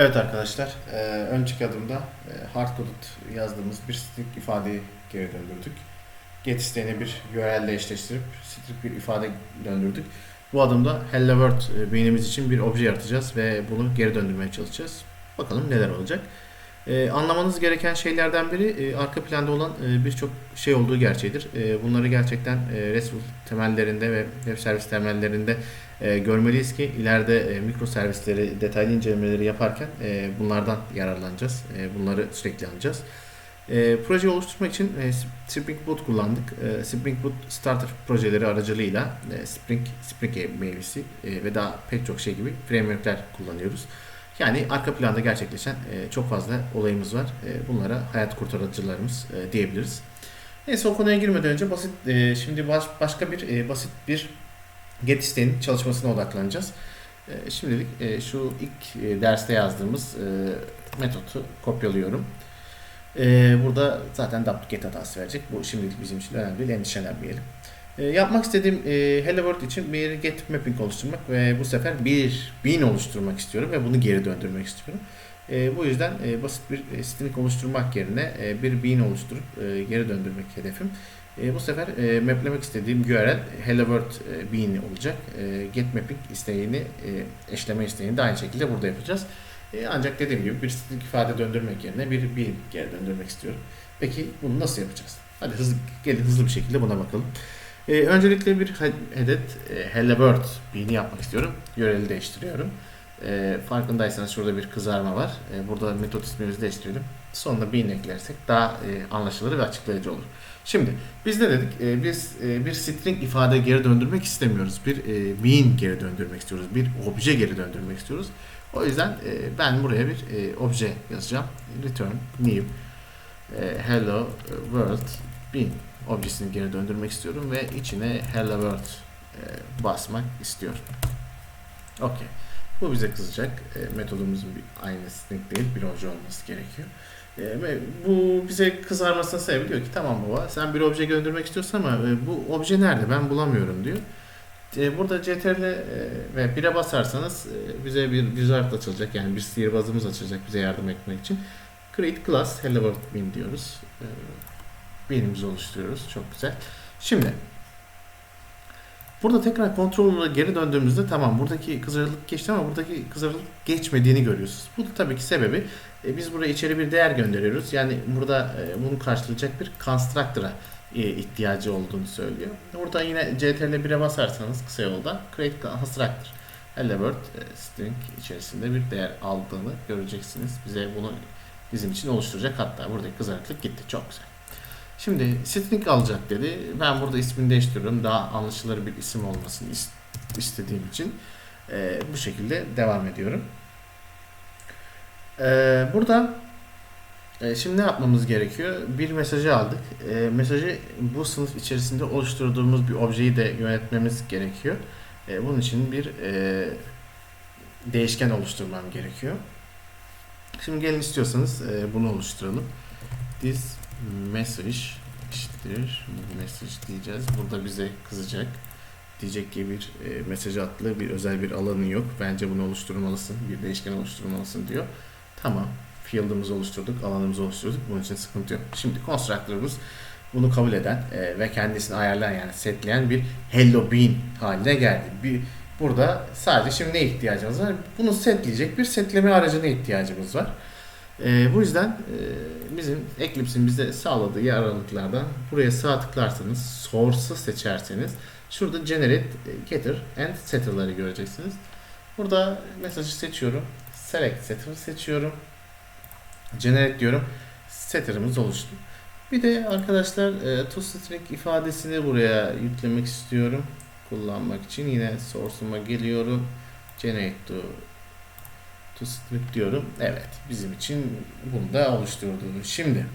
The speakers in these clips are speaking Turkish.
Evet arkadaşlar, e, önceki adımda e, hardcoded yazdığımız bir string ifadeyi geri döndürdük. Get isteğine bir URL eşleştirip string bir ifade döndürdük. Bu adımda hello world e, beynimiz için bir obje yaratacağız ve bunu geri döndürmeye çalışacağız. Bakalım neler olacak. E, anlamanız gereken şeylerden biri e, arka planda olan e, birçok şey olduğu gerçeğidir. E, bunları gerçekten e, RESTful temellerinde ve web servis temellerinde e, görmeliyiz ki ileride e, mikro servisleri detaylı incelemeleri yaparken e, bunlardan yararlanacağız. E, bunları sürekli alacağız. E, projeyi oluşturmak için e, Spring Boot kullandık. E, Spring Boot Starter projeleri aracılığıyla e, Spring, Spring meyvesi e, ve daha pek çok şey gibi frameworkler kullanıyoruz. Yani arka planda gerçekleşen e, çok fazla olayımız var. E, bunlara hayat kurtarıcılarımız e, diyebiliriz. Neyse o konuya girmeden önce basit e, şimdi baş, başka bir e, basit bir get isteğinin çalışmasına odaklanacağız. E, şimdilik e, şu ilk e, derste yazdığımız e, metodu kopyalıyorum. E, burada zaten duplicate hatası verecek. Bu şimdilik bizim için önemli değil. Endişelenmeyelim. E, yapmak istediğim e, Hello World için bir get mapping oluşturmak ve bu sefer bir bin oluşturmak istiyorum ve bunu geri döndürmek istiyorum. E, bu yüzden e, basit bir e, string oluşturmak yerine e, bir bin oluşturup e, geri döndürmek hedefim. E, bu sefer e, maplemek istediğim URL hello world e, bean olacak. E, get mapping isteğini, e, eşleme isteğini de aynı şekilde burada yapacağız. E, ancak dediğim gibi bir string ifade döndürmek yerine bir bean geri döndürmek istiyorum. Peki bunu nasıl yapacağız? Hadi hızlı, gelin hızlı bir şekilde buna bakalım. E, öncelikle bir adet e, hello world bean'i yapmak istiyorum. URL'i değiştiriyorum. E, farkındaysanız şurada bir kızarma var. E, burada metot ismimizi değiştirelim. Sonuna bean eklersek daha e, anlaşılır ve açıklayıcı olur. Şimdi biz ne dedik? E, biz e, bir string ifade geri döndürmek istemiyoruz. Bir e, bean geri döndürmek istiyoruz. Bir obje geri döndürmek istiyoruz. O yüzden e, ben buraya bir e, obje yazacağım. Return new e, hello world bean objesini geri döndürmek istiyorum ve içine hello world e, basmak istiyorum. Okey. Bu bize kızacak. E, metodumuzun bir aynı string değil bir obje olması gerekiyor. E, bu bize kızarmasına sebep diyor ki tamam baba sen bir obje göndermek istiyorsun ama e, bu obje nerede ben bulamıyorum diyor. E, burada ctrl e, ve 1'e basarsanız e, bize bir wizard açılacak yani bir sihirbazımız açılacak bize yardım etmek için. Create class hello world bean diyoruz. E, bean'imizi oluşturuyoruz. Çok güzel. Şimdi Burada tekrar kontrolüne geri döndüğümüzde tamam buradaki kızarılık geçti ama buradaki kızarılık geçmediğini görüyorsunuz. Bu da tabii ki sebebi e, biz buraya içeri bir değer gönderiyoruz. Yani burada e, bunu karşılayacak bir constructor'a e, ihtiyacı olduğunu söylüyor. Burada yine CTRL 1'e basarsanız kısa yolda create constructor hello world e, string içerisinde bir değer aldığını göreceksiniz. Bize bunu bizim için oluşturacak. Hatta buradaki kızarıklık gitti. Çok güzel. Şimdi string alacak dedi. Ben burada ismini değiştiriyorum. Daha anlaşılır bir isim olmasını istediğim için e, bu şekilde devam ediyorum. E, burada e, şimdi ne yapmamız gerekiyor? Bir mesajı aldık. E, mesajı bu sınıf içerisinde oluşturduğumuz bir objeyi de yönetmemiz gerekiyor. E, bunun için bir e, değişken oluşturmam gerekiyor. Şimdi gelin istiyorsanız e, bunu oluşturalım. This message eşittir message diyeceğiz. Burada bize kızacak. Diyecek ki bir e, mesaj atlı bir özel bir alanı yok. Bence bunu oluşturmalısın. Bir değişken oluşturmalısın diyor. Tamam. Field'ımızı oluşturduk. Alanımızı oluşturduk. Bunun için sıkıntı yok. Şimdi constructor'ımız bunu kabul eden e, ve kendisini ayarlayan yani setleyen bir hello bean haline geldi. Bir, burada sadece şimdi ne ihtiyacımız var? Bunu setleyecek bir setleme aracına ihtiyacımız var. E, bu yüzden e, bizim Eclipse'in bize sağladığı aralıklardan buraya sağ tıklarsanız source'ı seçerseniz şurada generate, getter and setter'ları göreceksiniz. Burada mesajı seçiyorum. Select setter seçiyorum. Generate diyorum. Setter'ımız oluştu. Bir de arkadaşlar e, toString ifadesini buraya yüklemek istiyorum. Kullanmak için yine source'uma geliyorum. Generate to to strip diyorum. Evet bizim için bunu da oluşturdu. Şimdi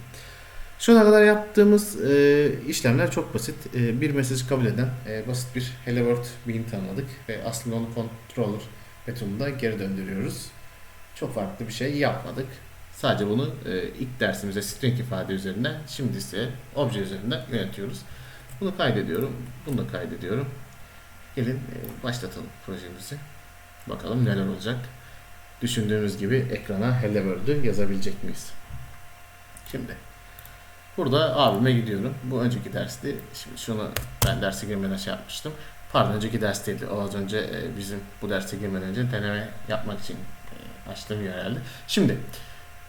şu ana kadar yaptığımız e, işlemler çok basit. E, bir mesaj kabul eden e, basit bir hello world bean tanımladık ve aslında onu controller betonunda geri döndürüyoruz. Çok farklı bir şey yapmadık. Sadece bunu e, ilk dersimizde string ifade üzerinden, şimdi ise obje üzerinden yönetiyoruz. Bunu kaydediyorum, bunu da kaydediyorum. Gelin e, başlatalım projemizi. Bakalım neler olacak. Düşündüğümüz gibi ekrana Hello World'ü yazabilecek miyiz? Şimdi burada abime gidiyorum. Bu önceki dersti. Şimdi şunu ben derse girmeden şey yapmıştım. Pardon önceki dersteydi. O az önce e, bizim bu derse girmeden önce deneme yapmak için e, açtığım herhalde. Şimdi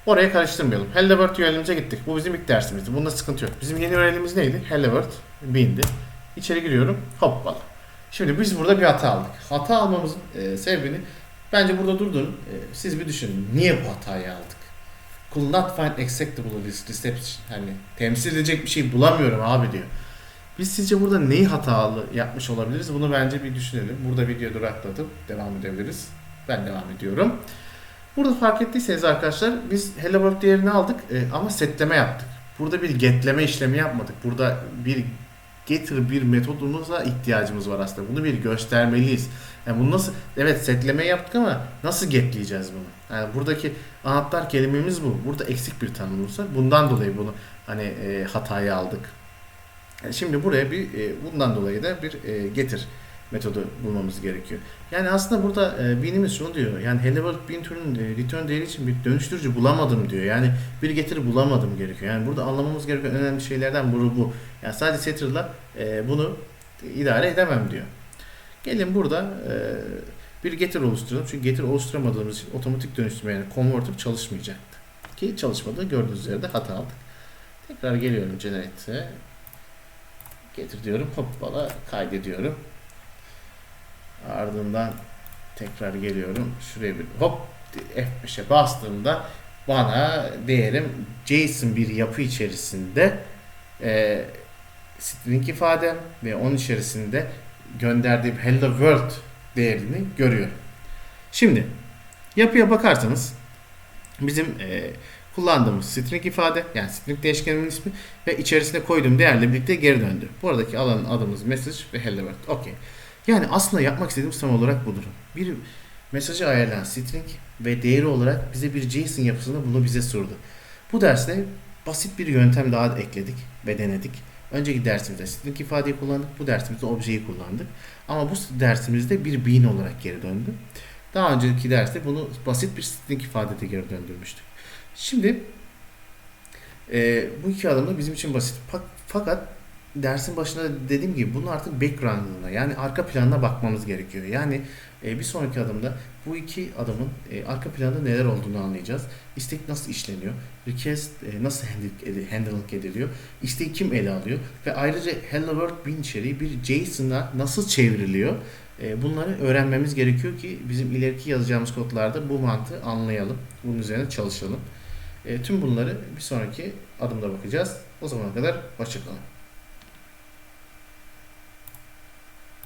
oraya karıştırmayalım. Hello World URL'imize gittik. Bu bizim ilk dersimizdi. Bunda sıkıntı yok. Bizim yeni URL'imiz neydi? Hello World bindi. İçeri giriyorum. Hoppala. Şimdi biz burada bir hata aldık. Hata almamızın e, sebebini bence burada durdurun. E, siz bir düşünün. Niye bu hatayı aldık? Could not find acceptable reception. Hani temsil edecek bir şey bulamıyorum abi diyor. Biz sizce burada neyi hatalı yapmış olabiliriz? Bunu bence bir düşünelim. Burada video duraklatıp devam edebiliriz. Ben devam ediyorum. Burada fark ettiyseniz arkadaşlar biz Hello World değerini aldık e, ama setleme yaptık. Burada bir getleme işlemi yapmadık. Burada bir getir bir metodumuza ihtiyacımız var aslında. Bunu bir göstermeliyiz. Yani bunu nasıl evet setleme yaptık ama nasıl getleyeceğiz bunu? Yani buradaki anahtar kelimemiz bu. Burada eksik bir tanımımız var. Bundan dolayı bunu hani e, hatayı aldık. Yani şimdi buraya bir e, bundan dolayı da bir e, getir metodu bulmamız gerekiyor. Yani aslında burada e, binimiz şunu diyor. Yani Hello World bin türünün e, return değeri için bir dönüştürücü bulamadım diyor. Yani bir getir bulamadım gerekiyor. Yani burada anlamamız gereken önemli şeylerden biri bu. Yani sadece setter'la e, bunu idare edemem diyor. Gelin burada e, bir getir oluşturalım. Çünkü getir oluşturamadığımız için otomatik dönüştürme yani converter çalışmayacaktı. Ki çalışmadı. Gördüğünüz üzere hata aldık. Tekrar geliyorum generate'e. Getir diyorum. Hoppala kaydediyorum. Ardından tekrar geliyorum. Şuraya bir hop F5'e bastığımda bana değerim JSON bir yapı içerisinde e, string ifadem ve onun içerisinde gönderdiğim hello world değerini görüyorum. Şimdi yapıya bakarsanız bizim e, kullandığımız string ifade yani string değişkenimin ismi ve içerisine koyduğum değerle birlikte geri döndü. Buradaki alanın adımız message ve hello world. Okey. Yani aslında yapmak istediğimiz tam olarak budur. Bir mesajı ayarlayan string ve değeri olarak bize bir JSON yapısını bunu bize sundu. Bu derste basit bir yöntem daha ekledik ve denedik. Önceki dersimizde string ifadeyi kullandık. Bu dersimizde objeyi kullandık. Ama bu dersimizde bir bean olarak geri döndü. Daha önceki derste bunu basit bir string ifadede geri döndürmüştük. Şimdi e, bu iki adım da bizim için basit. Fakat dersin başında dediğim gibi bunun artık background'ına yani arka planına bakmamız gerekiyor. Yani e, bir sonraki adımda bu iki adımın e, arka planda neler olduğunu anlayacağız. İstek nasıl işleniyor? Request e, nasıl handle, handle ediliyor? İsteği kim ele alıyor? Ve ayrıca Hello World bin içeriği bir JSON'a nasıl çevriliyor? E, bunları öğrenmemiz gerekiyor ki bizim ileriki yazacağımız kodlarda bu mantığı anlayalım. Bunun üzerine çalışalım. E, tüm bunları bir sonraki adımda bakacağız. O zamana kadar hoşçakalın.